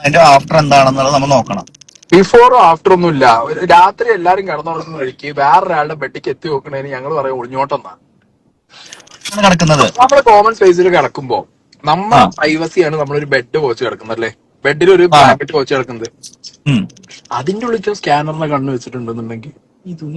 അതിന്റെ ആഫ്റ്റർ എന്താണെന്നുള്ളത് നമ്മൾ നോക്കണം. ബിഫോറും ആഫ്റ്റർ ഒന്നും ഇല്ല രാത്രി എല്ലാരും കിടന്നുറങ്ങുന്ന വഴിക്ക് വേറൊരാളുടെ ബെഡിക്ക് എത്തി നോക്കണേന് ഞങ്ങൾ പറയും ഒളിഞ്ഞോട്ടെന്നാ. കിടക്കുന്നത്. നമ്മൾ കോമൺ സ്പേസിൽ കിടക്കുമ്പോ നമ്മൾ. പ്രൈവസിയാണ് നമ്മളൊരു ബെഡ് വെച്ച് കിടക്കുന്നത് അല്ലേ? ബെഡിൽ ഒരു. ബ്ലാങ്കറ്റ് വെച്ച് കിടക്കുന്നത്. അതിന്റെ ഉള്ളിൽ സ്കാനറിനെ കണ്ണു വെച്ചിട്ടുണ്ടെന്നുണ്ടെങ്കിൽ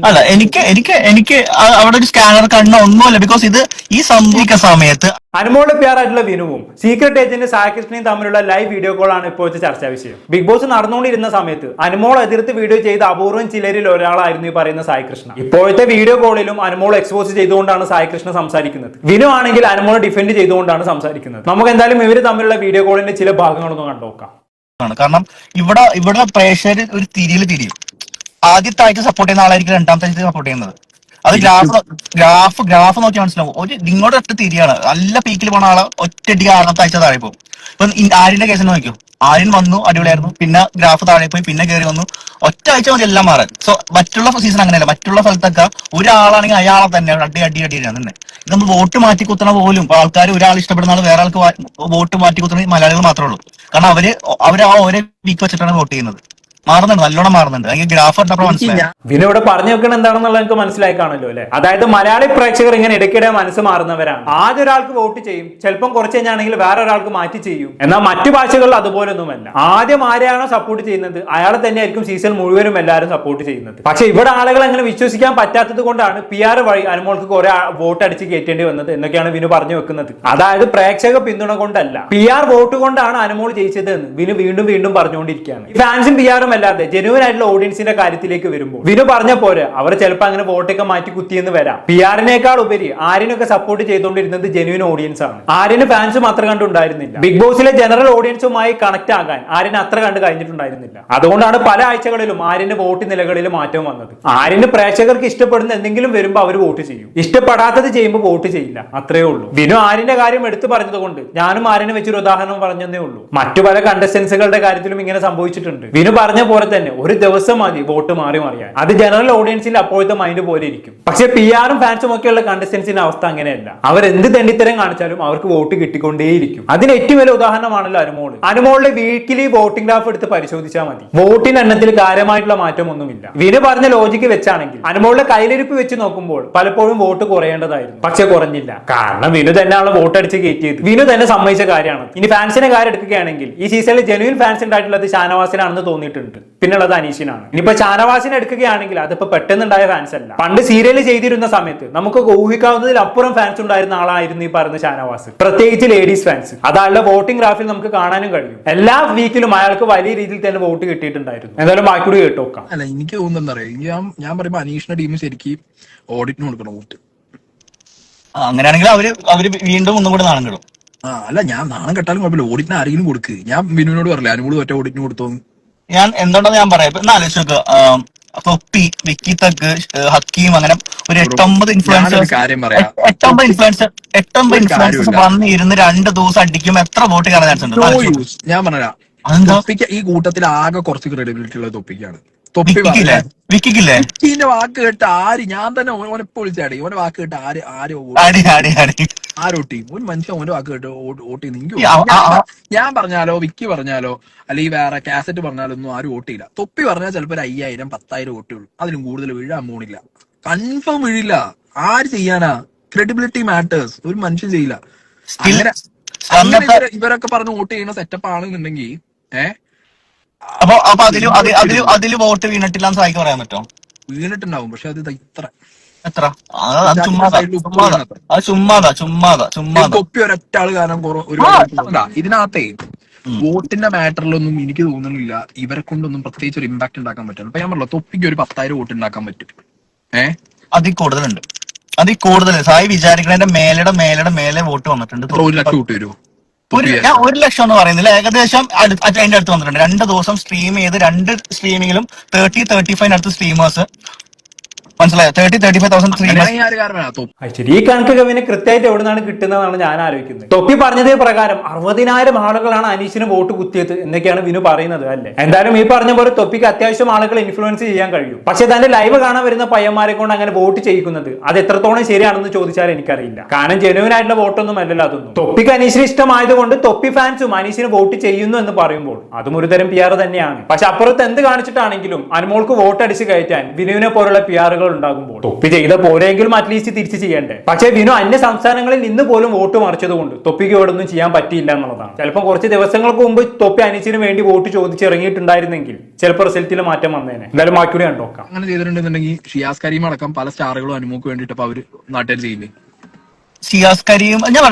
അല്ല എനിക്ക് എനിക്ക് എനിക്ക് അവിടെ ഒരു സ്കാനർ കണ്ണ ഒന്നുമല്ല ബിക്കോസ് ഇത് ഈ സംഭവിക്കുന്ന സമയത്ത് അനുമോളുടെ പ്യാറായിട്ടുള്ള വിനുവും സീക്രട്ട് ഏജന്റ് സായകൃഷ്ണയും തമ്മിലുള്ള ലൈവ് വീഡിയോ കോൾ ആണ് ഇപ്പോഴത്തെ ചർച്ചാ വിഷയം. ബിഗ് ബോസ് നടന്നുകൊണ്ടിരുന്ന സമയത്ത് അനുമോൾ എതിർത്ത് വീഡിയോ ചെയ്ത അപൂർവം ചിലരിൽ ഒരാളായിരുന്നു ഈ പറയുന്ന സായികൃഷ്ണ. ഇപ്പോഴത്തെ വീഡിയോ കോളിലും അനുമോൾ എക്സ്പോസ് ചെയ്തുകൊണ്ടാണ് സായികൃഷ്ണ സംസാരിക്കുന്നത്. വിനു ആണെങ്കിൽ അനുമോൾ ഡിഫെൻഡ് ചെയ്തുകൊണ്ടാണ് സംസാരിക്കുന്നത്. നമുക്ക് എന്തായാലും ഇവർ തമ്മിലുള്ള വീഡിയോ കോളിന്റെ ചില ഭാഗങ്ങളൊന്നും കണ്ടുനോക്കാം കാരണം ഇവിടെ ഇവിടെ പ്രേക്ഷകർ ഒരു തിരിയിൽ തിരിയും. ആദ്യത്തെ ആഴ്ച സപ്പോർട്ട് ചെയ്യുന്ന ആളായിരിക്കും രണ്ടാമത്തെ ആഴ്ച സപ്പോർട്ട് ചെയ്യുന്നത്. അത് ഗ്രാഫ് ഗ്രാഫ് ഗ്രാഫ് നോക്കി മനസ്സിലാവും. ഒരു നിങ്ങളുടെ ഒറ്റ തിരിയാണ്. നല്ല പീക്കിൽ പോണ ആളെ ഒറ്റയടിക്ക് ആറാമത്തെ ആഴ്ച താഴെ പോകും. ഇപ്പൊ ആര്യന്റെ കേസ് നോക്കിയോ ആര്യൻ വന്നു അടിപൊളിയായിരുന്നു. പിന്നെ ഗ്രാഫ് താഴെ പോയി പിന്നെ കയറി വന്നു. ഒറ്റ ആഴ്ച മതി എല്ലാം മാറാൻ. സോ മറ്റുള്ള സീസൺ അങ്ങനെയല്ല. മറ്റുള്ള സ്ഥലത്തൊക്കെ ഒരാളാണെങ്കിൽ അയാളെ തന്നെ അടി അടി അടി തന്നെ. ഇത് നമ്മൾ വോട്ട് മാറ്റി കുത്തണ പോലും ആൾക്കാർ ഒരാൾ ഇഷ്ടപ്പെടുന്ന ആൾ വേറെ ആൾക്ക് വോട്ട് മാറ്റി കുത്തണ മലയാളികൾ മാത്രമേ ഉള്ളൂ. കാരണം അവർ അവർ ആ ഒരേ വീക്ക് വെച്ചിട്ടാണ് വോട്ട് ചെയ്യുന്നത്. മാറുന്നുണ്ട് നല്ലോണം മാറുന്നുണ്ട്. എനിക്ക് ഗ്രാഫ് കണ്ടപ്പോൾ മനസ്സിലായി. വിനു ഇവിടെ പറഞ്ഞു വെക്കണ എന്താണെന്നുള്ളത് എനിക്ക് മനസ്സിലായി കാണല്ലോ അല്ലെ? അതായത് മലയാളി പ്രേക്ഷകർ ഇങ്ങനെ ഇടയ്ക്കിടെ മനസ്സ് മാറുന്നവരാണ്. ആദ്യ ഒരാൾക്ക് വോട്ട് ചെയ്യും ചിലപ്പം കുറച്ച് കഴിഞ്ഞാണെങ്കിൽ വേറെ ഒരാൾക്ക് മാറ്റി ചെയ്യും. എന്നാൽ മറ്റു ഭാഷകളിൽ അതുപോലൊന്നുമല്ല. ആദ്യം ആരെയാണോ സപ്പോർട്ട് ചെയ്യുന്നത് അയാളെ തന്നെയായിരിക്കും സീസൺ മുഴുവനും എല്ലാവരും സപ്പോർട്ട് ചെയ്യുന്നത്. പക്ഷെ ഇവിടെ ആളുകൾ അങ്ങനെ വിശ്വസിക്കാൻ പറ്റാത്തത് കൊണ്ടാണ് പി ആർ വഴി അനുമോൾക്ക് കുറെ വോട്ട് അടിച്ച് കയറ്റേണ്ടി വന്നത് എന്നൊക്കെയാണ് വിനു പറഞ്ഞു വെക്കുന്നത്. അതായത് പ്രേക്ഷക പിന്തുണ കൊണ്ടല്ല. പി ആർ വോട്ട് കൊണ്ടാണ് അനുമോൾ ജയിച്ചത് എന്ന് വിനു വീണ്ടും വീണ്ടും പറഞ്ഞുകൊണ്ടിരിക്കുകയാണ്. ഫാൻസും പി ആറും അല്ലാതെ ജനുവൻ ആയിട്ടുള്ള ഓഡിയൻസിന്റെ കാര്യത്തിലേക്ക് വരുമ്പോൾ. വിനു പറഞ്ഞ പോലെ അവർ ചിലപ്പോൾ അങ്ങനെ വോട്ടൊക്കെ മാറ്റി കുത്തിയെന്ന് വരാം. പി ആറിനേക്കാൾ ഉപരി ആര്യനൊക്കെ സപ്പോർട്ട് ചെയ്തുകൊണ്ടിരുന്നത് ജെനുവിൻ ഓഡിയൻസ് ആണ്. ആര്യന് ഫാൻസ് മാത്രം കണ്ടുണ്ടായിരുന്നില്ല. ബിഗ് ബോസിലെ ജനറൽ ഓഡിയൻസുമായി കണക്ട് ആകാൻ ആര്യന് അത്ര കണ്ട് കഴിഞ്ഞിട്ടുണ്ടായിരുന്നില്ല. അതുകൊണ്ടാണ് പല ആഴ്ചകളിലും ആര്യന്റെ വോട്ട് നിലകളിൽ മാറ്റം വന്നത്. ആര്യന് പ്രേക്ഷകർക്ക് ഇഷ്ടപ്പെടുന്ന എന്തെങ്കിലും വരുമ്പോൾ അവർ വോട്ട് ചെയ്യും. ഇഷ്ടപ്പെടാത്തത് ചെയ്യുമ്പോൾ വോട്ട് ചെയ്യില്ല. അത്രേ ഉള്ളൂ. വിനു ആര്യന്റെ കാര്യം എടുത്തു പറഞ്ഞതുകൊണ്ട് ഞാനും ആര്യനെ വെച്ചൊരു ഉദാഹരണം പറഞ്ഞതേ ഉള്ളൂ. മറ്റു പല കണ്ടസ്റ്റൻസുകളുടെ കാര്യത്തിലും ഇങ്ങനെ സംഭവിച്ചിട്ടുണ്ട്. വിനു പറഞ്ഞ പോലെ തന്നെ ഒരു ദിവസം മതി വോട്ട് മാറി മറിയാൻ അത് ജനറൽ ഓഡിയൻസിന്റെ അപ്പോഴത്തെ മൈൻഡ് പോലെ ഇരിക്കും. പക്ഷെ പി ആറും ഫാൻസും ഒക്കെയുള്ള കണ്ടസ്റ്റൻസിന്റെ അവസ്ഥ അങ്ങനെയല്ല. അവർ എന്ത് തെണ്ടിത്തരം കാണിച്ചാലും അവർക്ക് വോട്ട് കിട്ടിക്കൊണ്ടേയിരിക്കും. അതിന് ഏറ്റവും വലിയ ഉദാഹരണമാണല്ലോ അനുമോൾ അനുമോളുടെ വീക്കിലി വോട്ടിംഗ് ഗ്രാഫ് എടുത്ത് പരിശോധിച്ചാൽ മതി. വോട്ടിന്റെ എണ്ണത്തിൽ കാര്യമായിട്ടുള്ള മാറ്റമൊന്നുമില്ല. വിനു പറഞ്ഞ ലോജിക്ക് വെച്ചാണെങ്കിൽ അനുമോളുടെ കയ്യിലിരിപ്പ് വെച്ച് നോക്കുമ്പോൾ പലപ്പോഴും വോട്ട് കുറയേണ്ടതായിരുന്നു. പക്ഷെ കുറഞ്ഞില്ല. കാരണം വിനു തന്നെയാണ് വോട്ട് അടിച്ച് കയറ്റിയത്. വിനു തന്നെ സമ്മതിച്ച കാര്യമാണ്. ഇനി ഫാൻസിന്റെ കാര്യം എടുക്കുകയാണെങ്കിൽ ഈ സീസണിൽ ജെനുവിൻ ഫാൻസ് ഉണ്ടായിട്ടുള്ളത് ഷാനവാസിനാണെന്ന് തോന്നിയിട്ടുണ്ട്. പിന്നുള്ളത് അനീഷിനാണ്. ഇനിയിപ്പോ ഷാനവാസിനെ എടുക്കുകയാണെങ്കിൽ അതിപ്പോ പെട്ടെന്നുണ്ടായ ഫാൻസ് അല്ല. പണ്ട് സീരിയൽ ചെയ്തിരുന്ന സമയത്ത് നമുക്ക് ഊഹിക്കാവുന്നതിൽ അപ്പുറം ഫാൻസ് ഉണ്ടായിരുന്ന ആളായിരുന്നു ഈ പറയുന്ന ഷാനവാസ് പ്രത്യേകിച്ച് ലേഡീസ് ഫാൻസ് അതാളുടെ വോട്ടിംഗ് ഗ്രാഫിൽ നമുക്ക് കാണാനും കഴിയും. എല്ലാ വീക്കിലും അയാൾക്ക് വലിയ രീതിയിൽ തന്നെ വോട്ട് കിട്ടിയിട്ടുണ്ടായിരുന്നു. എന്തായാലും ബാക്കി കൂടി കേട്ടു അല്ല എനിക്ക് ഞാൻ ഞാൻ പറയുമ്പോ അനീഷിന്റെ ടീം ശരിക്കും ഓഡിറ്റിന് കൊടുക്കണം വോട്ട് ആ, അങ്ങനെയാണെങ്കിൽ അവർ അവർ വീണ്ടും ഒന്നും കൂടെ നാണം കിടും. ആ അല്ല ഞാൻ നാണം കെട്ടാലും കുഴപ്പമില്ല. ഓഡിറ്റിന് ആരെങ്കിലും കൊടുക്ക്. ഞാൻ ബിനുവിനോട് പറഞ്ഞില്ല അനുകൂട് ഒറ്റ ഓഡിറ്റിന് കൊടുത്തോന്ന്. ഞാൻ എന്തുണ്ടെന്ന് ഞാൻ പറയാം. ഒന്ന് ആലോചിച്ച് നോക്കുക തൊപ്പി വിക്കി തഗ് ഹക്കീം അങ്ങനെ ഒരു എട്ടൊമ്പത് ഇൻഫ്ലുവൻസർ ഇൻഫ്ലുവൻസേഴ്സ് പറയാം. എട്ടൊമ്പത് ഇൻഫ്ലുവൻസർ എട്ടൊമ്പത് ഇൻഫ്ലുവൻസർ ഇൻഫ്ലുവൻസേഴ്സ്. വന്ന് ഇരുന്ന് രണ്ട് ദിവസം അടിക്കുമ്പോൾ എത്ര വോട്ട് കാണാൻ ചാൻസ് ഉണ്ട്. ഞാൻ തൊപ്പിക്ക് ഈ കൂട്ടത്തിൽ ആകെ കുറച്ച് ക്രെഡിബിലിറ്റി ഉള്ള തൊപ്പിക്കാണ്. തൊപ്പി വിക്കിക്കില്ലേ പറഞ്ഞ. വിക്കിക്കില്ലേ? വാക്ക് കേട്ട് ആര്? ഞാൻ തന്നെ ഓനെ വിളിച്ചാടി ഓനെ വാക്ക് കേട്ട് ആര് ആര് ആരോട്ടി ഒരു മനുഷ്യൻ ഓന്റെ വാക്ക് കേട്ട് വോട്ട് ചെയ്യുന്നു. എനിക്ക്. ഞാൻ പറഞ്ഞാലോ വിക്കി പറഞ്ഞാലോ അല്ലെങ്കിൽ വേറെ കാസറ്റ് പറഞ്ഞാലോ ഒന്നും ആരും വോട്ട് ചെയ്യില്ല. തൊപ്പി പറഞ്ഞാൽ ചിലപ്പോൾ ഒരു അയ്യായിരം പത്തായിരം വോട്ടേ ഉള്ളൂ. അതിലും കൂടുതൽ വീഴാൻ പോണില്ല. കൺഫേം വീഴില്ല. ആര് ചെയ്യാനാ? ക്രെഡിബിലിറ്റി മാറ്റേഴ്സ് ഒരു മനുഷ്യൻ ചെയ്യില്ല. അങ്ങനെ അങ്ങനെ ഇവരൊക്കെ പറഞ്ഞ് വോട്ട് ചെയ്യുന്ന സെറ്റപ്പ് ആണെന്നുണ്ടെങ്കിൽ ഏഹ് അപ്പൊ അപ്പൊ അതിൽ അത് അതിൽ അതിൽ വോട്ട് വീണിട്ടില്ല സായിക്ക് പറയാൻ പറ്റുമോ? വീണിട്ടുണ്ടാവും. പക്ഷെ അത് ഇത്ര എത്ര? അത് ചുമ്മാതാ ചുമ്മാതാ. അത് ചുമ്മാതാ ചുമ്മാതാ ചുമ്മാതാ. തൊപ്പി ഒരൊറ്റ ആൾ കാരണം ഇതിനകത്തെ വോട്ടിന്റെ മാറ്ററിലൊന്നും എനിക്ക് തോന്നുന്നില്ല ഇവരെ കൊണ്ടൊന്നും പ്രത്യേകിച്ച് ഒരു ഇമ്പാക്ട് ഉണ്ടാക്കാൻ പറ്റില്ല. അപ്പൊ ഞാൻ പറഞ്ഞല്ലോ തൊപ്പിക്ക് ഒരു പത്തായിരം വോട്ട് ഉണ്ടാക്കാൻ പറ്റും. ഏഹ് അതിൽ കൂടുതലുണ്ട്. അതിൽ കൂടുതൽ സായി വിചാരിക്കുന്നതിന്റെ മേലയുടെ മേലയുടെ മേലെ വോട്ട് വന്നിട്ടുണ്ട്. ഒരു ലക്ഷം വോട്ട് വരുമോ ഒരു ഞാൻ ഒരു ലക്ഷം എന്ന് പറയുന്നില്ല. ഏകദേശം അതിന്റെ അടുത്ത് വന്നിട്ടുണ്ട്. രണ്ട് ദിവസം സ്ട്രീം ചെയ്ത് രണ്ട് സ്ട്രീമിങ്ങിലും തേർട്ടി തേർട്ടി ഫൈവ് അടുത്ത് സ്ട്രീമേഴ്സ് മനസ്സിലായോ? Thirty thirty five thousand three ആര് കാരണമാണ് തൊപ്പി അത് ശരി. ഈ കണക്ക് പിന്നെ കൃത്യമായിട്ട് എവിടെ നിന്നാണ് കിട്ടുന്നതാണ് ഞാൻ ആലോചിക്കുന്നത്. തൊപ്പി പറഞ്ഞതേ പ്രകാരം അറുപതിനായിരം ആളുകളാണ് അനീഷിന് വോട്ട് കുത്തിയത് എന്നൊക്കെയാണ് വിനു പറയുന്നത് അല്ലേ? എന്തായാലും ഈ പറഞ്ഞ പോലെ തൊപ്പിക്ക് അത്യാവശ്യം ആളുകൾ ഇൻഫ്ലുവൻസ് ചെയ്യാൻ കഴിയും. പക്ഷെ തന്റെ ലൈവ് കാണാൻ വരുന്ന പയ്യന്മാരെ കൊണ്ട് അങ്ങനെ വോട്ട് ചെയ്യിക്കുന്നത് അത് എത്രത്തോളം ശരിയാണെന്ന് ചോദിച്ചാൽ എനിക്കറിയില്ല. കാരണം ജെനുവൻ ആയിട്ടുള്ള വോട്ടൊന്നും അല്ലല്ലോ അതൊന്നും. തൊപ്പിക്ക് അനീഷിന് ഇഷ്ടമായതുകൊണ്ട് തൊപ്പി ഫാൻസും അനീഷിന് വോട്ട് ചെയ്യുന്നു എന്ന് പറയുമ്പോൾ അതും ഒരു തരം പി ആർ തന്നെയാണ്. പക്ഷെ അപ്പുറത്ത് എന്ത് കാണിച്ചിട്ടാണെങ്കിലും അനുമോൾക്ക് വോട്ട് അടിച്ച് കയറ്റാൻ വിനുവിനെ പോലുള്ള പി ആറുകൾ ഉണ്ടാകുമ്പോൾ തൊപ്പി ചെയ്ത പോരെങ്കിലും അറ്റ്ലീസ്റ്റ് തിരിച്ച് ചെയ്യണ്ടേ? പക്ഷേ വിനോ അന്യ സംസ്ഥാനങ്ങളിൽ നിന്ന് പോലും വോട്ട് മറിച്ചതുകൊണ്ട് തൊപ്പിക്ക് ഇവിടെ ഒന്നും ചെയ്യാൻ പറ്റിയില്ല എന്നുള്ളതാണ്. ചിലപ്പോൾ കുറച്ച് ദിവസങ്ങൾക്ക് മുമ്പ് തൊപ്പി അനിച്ചിന് വേണ്ടി വോട്ട് ചോദിച്ചിറങ്ങിയിട്ടുണ്ടായിരുന്നെങ്കിൽ ചിലപ്പോൾ റിസൾട്ടിൽ മാറ്റം വന്നേനെ. എന്തായാലും ബാക്കി കണ്ടോക്കാം അങ്ങനെ ചെയ്തിട്ടുണ്ടെന്നുണ്ടെങ്കിൽ ഷിയാസ് കരീം അടക്കം പല സ്റ്റാറുകളും അനുമോക്ക് വേണ്ടിട്ട് അവർ നാട്ടുകാർ ചെയ്യുന്നേ ഷിയാസ് കരീം ഞാൻ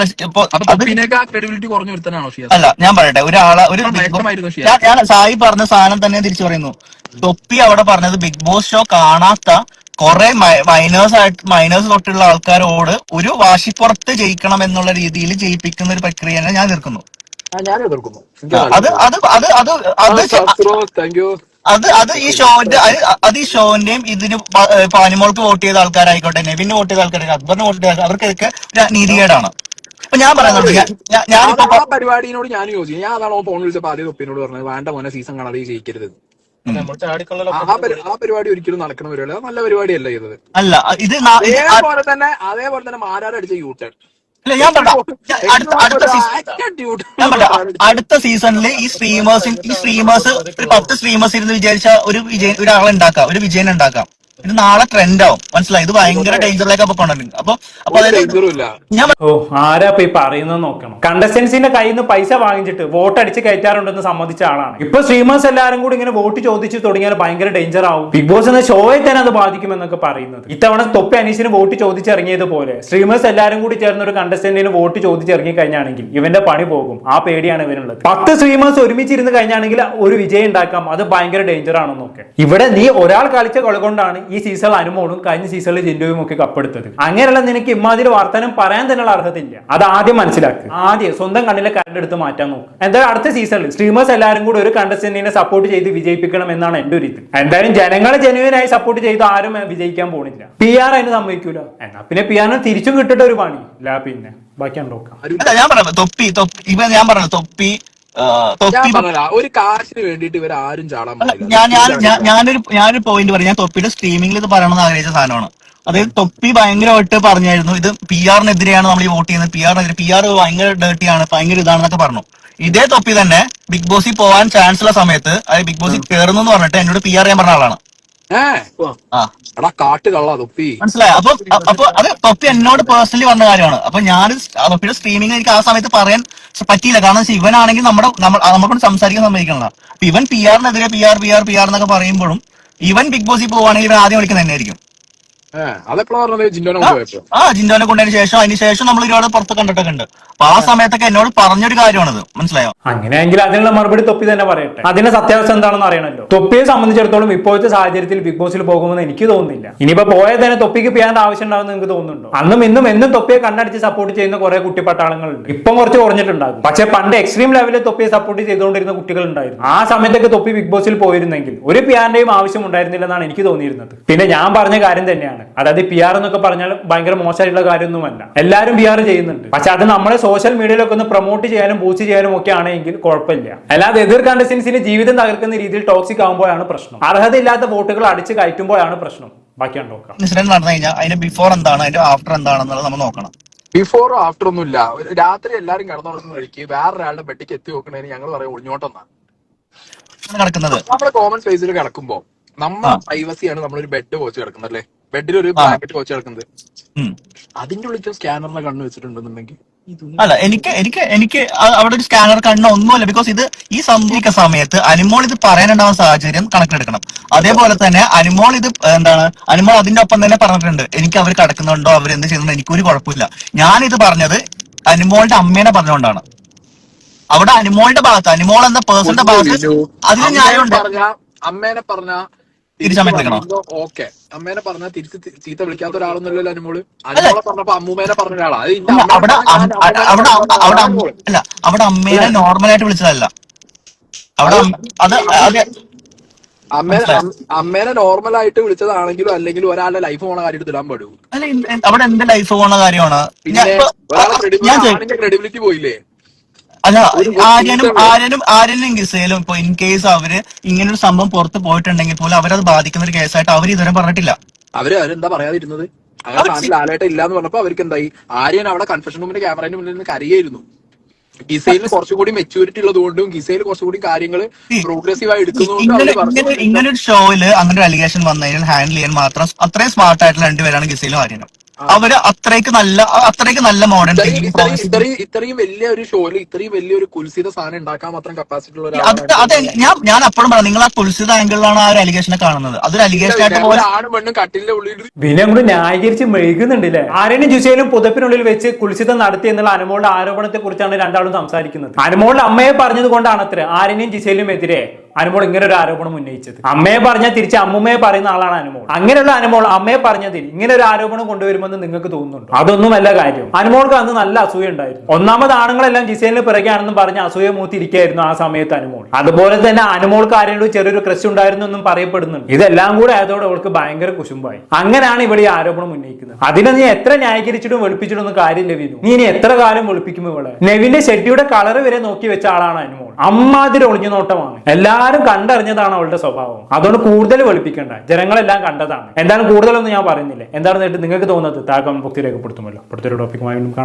ക്രെഡിബിലിറ്റി കുറഞ്ഞു ഷിയാസ്? അല്ല ഞാൻ പറയട്ടെ. ഒരാളെ ഒരു ഞാൻ സായി പറഞ്ഞ സാധനം തന്നെ തിരിച്ചു പറയുന്നു. തൊപ്പി അവിടെ പറഞ്ഞത് ബിഗ് ബോസ് ഷോ കാണാത്ത കുറെ മൈനേഴ്സ് ആയിട്ട് മൈനേഴ്സ് തൊട്ടുള്ള ആൾക്കാരോട് ഒരു വാശിപ്പുറത്ത് ജയിക്കണം എന്നുള്ള രീതിയിൽ ജയിപ്പിക്കുന്ന ഒരു പ്രക്രിയനെ ഞാൻ എതിർക്കുന്നു. ഞാൻ എതിർക്കുന്നു. അത് അത് അത് അത് അത് അത് അത് ഈ ഷോന്റെ അത് അത് ഈ ഷോന്റെയും ഇതിന് പാനിമോൾക്ക് വോട്ട് ചെയ്ത ആൾക്കാരായിക്കോട്ടെ നെവിന് വോട്ട് ചെയ്ത ആൾക്കാരായിക്കോട്ടെ അക്ബറിന് വോട്ട് ചെയ്ത ആൾക്കാർ അവർക്കൊക്കെ ഒരു നീതികേടാണ് അപ്പൊ ഞാൻ പറയുന്നുണ്ട് ഞാനിപ്പോ പരിപാടിയോട് ഞാൻ യോജിക്കും. ഞാൻ അതാണ് ഫോൺ വിളിച്ചപ്പോ ആദ്യം തൊപ്പിനോട് പറഞ്ഞത് വേണ്ട മോനെ സീസൺ കാണാതെ ജയിക്കരുത്. ആ ആ പരി- ആ പരിപാടി ഒരിക്കലും നടക്കണ പരിപാടി നല്ല പരിപാടിയല്ല ചെയ്തത് അല്ല ഇത് അതേപോലെ തന്നെ അതേപോലെ തന്നെ മാരാട് അടിച്ച യൂട്ടേൺ ഞാൻ അടുത്ത സീസണിൽ ഈ സ്ട്രീമേഴ്സ് ഈ സ്ട്രീമേഴ്സ് ഒരു പത്ത് സ്ട്രീമേഴ്സ് ഇരുന്ന് വിചാരിച്ച ഒരു വിജയൻ ഒരാളെ ഉണ്ടാക്കാം ഒരു വിജയൻ ഉണ്ടാക്കാം. ഇത് നാളെ ട്രെൻഡ് ആവും. മനസ്സിലായി? ഇത് ഭയങ്കര ഡേഞ്ചറിലേക്ക് അപ്പൊ കൊണ്ടുവരും അപ്പൊ അപ്പൊ ഞാൻ ഓ ആരാ ഇപ്പൊ ഈ പറയുന്നത് നോക്കണം. കണ്ടസ്റ്റൻസിന്റെ കയ്യിൽ നിന്ന് പൈസ വാങ്ങിച്ചിട്ട് വോട്ട് അടിച്ച് കയറ്റാറുണ്ടെന്ന് സമ്മതിച്ച ആളാണ്. ഇപ്പൊ സ്ട്രീമേഴ്സ് എല്ലാരും കൂടി ഇങ്ങനെ വോട്ട് ചോദിച്ചു തുടങ്ങിയാൽ ഭയങ്കര ഡേഞ്ചർ ആവും. ബിഗ് ബോസ് എന്ന ഷോയെ തന്നെ അത് ബാധിക്കുമെന്നൊക്കെ പറയുന്നത്. ഇത്തവണ തൊപ്പി അനീഷിന് വോട്ട് ചോദിച്ചിറങ്ങിയത് പോലെ സ്ട്രീമേഴ്സ് എല്ലാരും കൂടി ചേർന്ന് ഒരു കണ്ടസ്റ്റന്റിന് വോട്ട് ചോദിച്ചിറങ്ങി കഴിഞ്ഞാണെങ്കിൽ ഇവന്റെ പണി പോകും. ആ പേടിയാണ് ഇവനുള്ളത്. പത്ത് സ്ട്രീമേഴ്സ് ഒരുമിച്ചിരുന്ന് കഴിഞ്ഞാണെങ്കിൽ ഒരു വിജയം ഉണ്ടാക്കാം. അത് ഭയങ്കര ഡേഞ്ചർ ആണെന്നൊക്കെ. ഇവിടെ നീ ഒരാൾ കളിച്ച കളി കൊണ്ടാണ് ഈ സീസൺ അനുമോളും കഴിഞ്ഞ സീസണിൽ ജിൻഡോയും ഒക്കെ കപ്പെടുത്തത് അങ്ങനെയുള്ള നിനക്ക് ഇമാതിരി വർത്തനം പറയാൻ തന്നെയുള്ള അർഹതയില്ല അത് ആദ്യം മനസ്സിലാക്കുക ആദ്യം സ്വന്തം കണ്ണിലെ കരണ്ട് എടുത്ത് മാറ്റാൻ നോക്കുക എന്തായാലും അടുത്ത സീസണിൽ സ്ട്രീമേഴ്സ് എല്ലാവരും കൂടി ഒരു കണ്ടസ്റ്റന്റിനെ സപ്പോർട്ട് ചെയ്ത് വിജയിപ്പിക്കണം എന്നാണ് എന്റെ ഒരു ഇത്. എന്തായാലും ജനങ്ങളെ ജനുവിനായി സപ്പോർട്ട് ചെയ്ത് ആരും വിജയിക്കാൻ പോണില്ല. പി ആർ അതിന് സമ്മതിക്കൂല. എന്നാ പിന്നെ പി ആറിന് തിരിച്ചും കിട്ടിട്ട് ഒരു പണി. ഇല്ല പിന്നെ. ബാക്കി നോക്കാം. അല്ല ഞാൻ തൊപ്പി ഞാൻ പറഞ്ഞു തൊപ്പി ഞാൻ ഒരു കാശിന് വേണ്ടിട്ട് ഇവർ ആരും ചാടാൻ. ഞാൻ ഞാൻ ഞാൻ- ഞാനൊരു ഞാനൊരു പോയിന്റ് പറയാം. ഞാൻ തൊപ്പിയുടെ സ്ട്രീമിംഗിൽ ഇത് പറയണമെന്ന് ആഗ്രഹിച്ച സാധനമാണ്. അതായത് തൊപ്പി ഭയങ്കരമായിട്ട് പറഞ്ഞായിരുന്നു. ഇത് പി ആറിനെതിരെയാണ് നമ്മൾ ഈ വോട്ട് ചെയ്യുന്നത്. പി ആറിനെതിരെ പി ആർ ഭയങ്കര ഡേർട്ടിയാണ് ഭയങ്കര ഇതാണെന്നൊക്കെ പറഞ്ഞു. ഇതേ തൊപ്പി തന്നെ ബിഗ് ബോസിൽ പോകാൻ ചാൻസ് ഉള്ള സമയത്ത് അതായത് ബിഗ് ബോസിൽ കയറുന്നു എന്ന് പറഞ്ഞിട്ട് എന്നോട് പി ആർ ചെയ്യാൻ പറഞ്ഞ ആളാണ്. എടാ കാട്ട് കള്ള തൊപ്പി. മനസ്സിലായോ? അപ്പൊ അപ്പൊ അത് തൊപ്പി എന്നോട് പേഴ്സണലി വന്ന കാര്യമാണ്. അപ്പൊ ഞാൻ തൊപ്പിയുടെ സ്ട്രീമിംഗ് എനിക്ക് ആ സമയത്ത് പറയാൻ പറ്റിയില്ല. കാരണം ഇവനാണെങ്കിൽ നമ്മുടെ നമ്മൾ നമ്മളോട് സംസാരിക്കാൻ സമ്മതിക്കണല്ലോ. അപ്പൊ ഇവൻ P ആറിനെതിരെ P R P R P R എന്നൊക്കെ പറയുമ്പോഴും ഇവൻ ബിഗ് ബോസിൽ പോവാണെങ്കിൽ ഇവൻ ആദ്യം വിളിക്കുന്നത് തന്നെയായിരിക്കും ഏ അതെപ്പോഴാ പറഞ്ഞത് ജിൻഡോനെ ആ, ജിൻഡോനെ കൊണ്ടതിന് ശേഷം അതിന് ശേഷം നമ്മൾ ഒരുപാട് പുറത്ത് കണ്ടിട്ടൊക്കെ ഉണ്ട് അപ്പൊ ആ സമയത്തൊക്കെ എന്നോട് പറഞ്ഞൊരു കാര്യമാണത്. മനസ്സിലായോ? അങ്ങനെയെങ്കിൽ അതിനുള്ള മറുപടി തൊപ്പി തന്നെ പറയട്ടെ. അതിന്റെ സത്യാവസ്ഥ എന്താണെന്ന് അറിയണല്ലോ തൊപ്പിയെ സംബന്ധിച്ചിടത്തോളം ഇപ്പോഴത്തെ സാഹചര്യത്തിൽ ബിഗ് ബോസിൽ പോകുമെന്ന് എനിക്ക് തോന്നുന്നില്ല. ഇനിയിപ്പോ പോയാൽ തന്നെ തൊപ്പിക്ക് ചെയ്യാൻ ആവശ്യം ഉണ്ടാവുമെന്ന് നിങ്ങൾക്ക് തോന്നുന്നുണ്ടോ? അന്നും ഇന്നും എന്നും തൊപ്പിയെ കണ്ണടിച്ച് സപ്പോർട്ട് ചെയ്യുന്ന കുറെ കുട്ടിപ്പട്ടാളങ്ങളുണ്ട്. ഇപ്പം കുറച്ച് കുറഞ്ഞിട്ടുണ്ടാകും. പക്ഷെ പണ്ട് എക്സ്ട്രീം ലെവലിൽ തൊപ്പിയെ സപ്പോർട്ട് ചെയ്തുകൊണ്ടിരുന്ന കുട്ടികൾ ഉണ്ടായിരുന്നു ആ സമയത്തൊക്കെ തൊപ്പി ബിഗ് ബോസിൽ പോയിരുന്നെങ്കിൽ ഒരു പിയാന്റെയും ആവശ്യം ഉണ്ടായിരുന്നില്ലെന്നാണ് എനിക്ക് തോന്നിയിരുന്നത്. പിന്നെ ഞാൻ പറഞ്ഞ കാര്യം തന്നെയാണ്. അതായത് പി ആർ എന്നൊക്കെ പറഞ്ഞാൽ ഭയങ്കര മോശമായിട്ടുള്ള കാര്യമൊന്നുമല്ല. എല്ലാവരും പി ആർ ചെയ്യുന്നുണ്ട്. പക്ഷെ അത് നമ്മളെ സോഷ്യൽ മീഡിയയിലൊക്കെ ഒന്ന് പ്രൊമോട്ട് ചെയ്യാനും ബൂസ്റ്റ് ചെയ്യാനും ഒക്കെ ആണെങ്കിൽ കുഴപ്പമില്ല. അല്ലാതെ എതിർ കണ്ടസ്റ്റൻസിന് ജീവിതം തകർക്കുന്ന രീതിയിൽ ടോക്സിക് ആകുമ്പോഴാണ് പ്രശ്നം. അർഹതയില്ലാത്ത വോട്ടുകൾ അടിച്ച് കയറ്റുമ്പോഴാണ് പ്രശ്നം. ബാക്കിയാണ് നോക്കാം. ഇൻസിഡന്റ് നടന്നു കഴിഞ്ഞാൽ അതിന്റെ ബിഫോർ എന്താണ് അതിന്റെ ആഫ്റ്റർ എന്താണെന്നുള്ളത് നമ്മൾ നോക്കണം. ബിഫോറോ ആഫ്റ്റർ ഒന്നും ഇല്ല ഒരു രാത്രി എല്ലാരും കിടന്നുറങ്ങുന്ന വഴിക്ക് വേറൊരാളുടെ പെട്ടിക്ക് എത്തി നോക്കണേന് ഞങ്ങൾ പറയും ഒളിഞ്ഞോട്ടെന്നാണ്. ആണ് നമ്മുടെ കോമൺ സ്പേസിൽ കിടക്കുമ്പോ നമ്മുടെ. പ്രൈവസിയാണ് നമ്മളൊരു ബെഡ് പോച്ച് കിടക്കുന്നത് അല്ലേ? ബെഡിൽ ഒരു ബ്ലാങ്കറ്റ് പോച്ച് കിടക്കുന്നത്. അതിന്റെ ഉള്ളിൽ സ്കാനറിനെ കണ്ണ് വെച്ചിട്ടുണ്ടെന്നുണ്ടെങ്കിൽ അല്ല എനിക്ക് എനിക്ക് എനിക്ക് അവിടെ ഒരു സ്കാനർ കണ്ണ ഒന്നുമല്ല. ബിക്കോസ് ഇത് ഈ സംഭവിക്കുന്ന സമയത്ത് അനുമോൾ ഇത് പറയാനുണ്ടാവുന്ന സാഹചര്യം കണക്കിലെടുക്കണം. അതേപോലെ തന്നെ അനുമോൾ ഇത് എന്താണ് അനുമോൾ അതിന്റെ ഒപ്പം തന്നെ പറഞ്ഞിട്ടുണ്ട്. എനിക്ക് അവർ കിടക്കുന്നുണ്ടോ അവർ എന്ത് ചെയ്യുന്നുണ്ടോ എനിക്കൊരു കുഴപ്പമില്ല. ഞാൻ ഇത് പറഞ്ഞത് അനുമോളിന്റെ അമ്മേനെ പറഞ്ഞുകൊണ്ടാണ്. അവിടെ അനുമോളിന്റെ ഭാഗത്ത് അനുമോൾ എന്ന പേഴ്സന്റെ ഭാഗത്ത് അതിന് ന്യായമുണ്ട്. അമ്മേനെ പറഞ്ഞ? ഓക്കെ. അമ്മേനെ പറഞ്ഞ തിരിച്ച് തി- ചീത്ത വിളിക്കാത്ത ഒരാളൊന്നുമല്ലല്ലോ അനുമോൾ അനുമോളെ പറഞ്ഞപ്പോ അമ്മൂമ്മേനെ പറഞ്ഞ ഒരാളാ. അത് ഇന്റെ അല്ല, അമ്മേനെ അവിടെ അമ്മേനെ നോർമലായിട്ട് വിളിച്ചതല്ല. അവിടെ അത് അമ്മേനെ അമ്മേനെ നോർമൽ ആയിട്ട് വിളിച്ചതാണെങ്കിലും അല്ലെങ്കിൽ ഒരാളുടെ ലൈഫ് പോണ കാര്യം എടുത്തിടാൻ പാടൂ അവിടെ എന്റെ ലൈഫ് പോണ കാര്യമാണ്. ക്രെഡിബിലിറ്റി പോയില്ലേ? അല്ല ആര്യനും ആര്യനും ആര്യനും സേലും ഇപ്പൊ ഇൻ കേസ് അവർ ഇങ്ങനെ ഒരു സംഭവം പുറത്ത് പോയിട്ടുണ്ടെങ്കിൽ പോലും അവരത് ബാധിക്കുന്ന ഒരു കേസായിട്ട് അവർ ഇതുവരെ പറഞ്ഞിട്ടില്ല. അവർ അവരെന്താ പറയാതിരുന്നത്? അങ്ങനെ സാധനം ലാലേട്ട ഇല്ലാന്ന് പറഞ്ഞപ്പോ അവർക്ക് എന്തായി ആര്യൻ അവിടെ കൺഫെഷൻ റൂമിന്റെ ക്യാമറയുടെ മുന്നിൽ നിന്ന് കരയായിരുന്നു. ഗിസയിൽ കുറച്ചുകൂടി മെച്ചൂരിറ്റി ഉള്ളതുകൊണ്ടും കൊണ്ടും കുറച്ചും കുറച്ചുകൂടി കാര്യങ്ങൾ പ്രോഗ്രസീവ് ആയി എടുക്കുന്നതുകൊണ്ടും ഇങ്ങനെ ഇങ്ങനെ ഒരു ഷോയിൽ അങ്ങനെ ഒരു അലിഗേഷൻ വന്നു കഴിഞ്ഞാൽ ഹാൻഡിൽ ചെയ്യാൻ മാത്രം അത്രയും സ്മാർട്ട് ആയിട്ടുള്ള രണ്ടുപേരാണ് ഗിസയിലും ആര്യനും. അവർ അത്രയ്ക്ക് നല്ല അത്രയ്ക്ക് നല്ല മോഡേൺ ഇത്രയും ഇത്രയും വലിയ ഒരു ഷോയിൽ ഇത്രയും വലിയൊരു കുൽസിത സാധനം ഉണ്ടാക്കാൻ മാത്രം കപ്പാസിറ്റി ഉള്ള അത് അത് ഞാൻ ഞാൻ അപ്പോഴും പറഞ്ഞു നിങ്ങൾ ആ കുൽസിത ആംഗിളിലാണ് ആ ഒരു അലിഗേഷനെ കാണുന്നത്. അതൊരു അലിഗേഷൻ ആയിട്ട് പോലെ ആണും പെണ്ണും കട്ടിലിന്റെ ഉള്ളിൽ പിന്നെ അങ്ങോട്ട് ന്യായീകരിച്ച് മെഴുകുന്നുണ്ടല്ലേ? ആരെയും ജുസേലും പുതപ്പിനുള്ളിൽ വെച്ച് കുൽസിതം നടത്തി എന്നുള്ള അനുമോളുടെ ആരോപണത്തെ കുറിച്ചാണ് രണ്ടാളും സംസാരിക്കുന്നത്. അനുമോളുടെ അമ്മയെ പറഞ്ഞത് കൊണ്ടാണ് അത്ര ആരെയും ജിസേലിനും എതിരെ അനുമോൾ ഇങ്ങനെ ഒരു ആരോപണം ഉന്നയിച്ചത്. അമ്മയെ പറഞ്ഞാൽ തിരിച്ച് അമ്മുമ്മയെ പറയുന്ന ആളാണ് അനുമോൾ. അങ്ങനെയുള്ള അനുമോൾ അമ്മയെ പറഞ്ഞതിൽ ഇങ്ങനെ ഒരു ആരോപണം കൊണ്ടുവരുമെന്ന് നിങ്ങൾക്ക് തോന്നുന്നുണ്ടോ? അതൊന്നുമല്ല കാര്യം. അനുമോൾക്ക് അന്ന് നല്ല അസൂയ ഉണ്ടായിരുന്നു. ഒന്നാമത് ആണുങ്ങളെല്ലാം ജിസേലിന് പിറകെയാണെന്നും പറഞ്ഞ് അസൂയ മൂത്തിരിക്കായിരുന്നു ആ സമയത്ത് അനുമോൾ. അതുപോലെ തന്നെ അനുമോൾക്ക് ആരെങ്കിലും ചെറിയൊരു ക്രഷ് ഉണ്ടായിരുന്നു എന്നും പറയപ്പെടുന്നുണ്ട്. ഇതെല്ലാം കൂടെ ആയതോടെ അവൾക്ക് ഭയങ്കര കുശുമ്പായി. അങ്ങനെയാണ് ഇവിടെ ഈ ആരോപണം ഉന്നയിക്കുന്നത്. അതിനെ നീ എത്ര ന്യായീകരിച്ചിട്ടും വെളുപ്പിച്ചിട്ടും ഒന്നും കാര്യമില്ല വിനു. നീ ഇനി എത്ര കാലം വെളുപ്പിക്കും ഇവിടെ നെവിന്റെ ഷെട്ടിയുടെ കളർ വരെ നോക്കി വെച്ച ആളാണ് അനുമോൾ. അമ്മാതിരി ഒളിഞ്ഞു നോട്ടമാണ്. എല്ലാവരും കണ്ടറിഞ്ഞതാണ് അവളുടെ സ്വഭാവം. അതുകൊണ്ട് കൂടുതൽ വെളുപ്പിക്കേണ്ട. ജനങ്ങളെല്ലാം കണ്ടതാണ്. എന്താണ് കൂടുതലൊന്നും ഞാൻ പറയുന്നില്ല. എന്താണ് നിങ്ങൾക്ക് തോന്നുന്നത് താഴെ ബോക്സിൽ രേഖപ്പെടുത്തുമല്ലോ അടുത്തൊരു ടോപ്പിക്കുമായി കാണാം.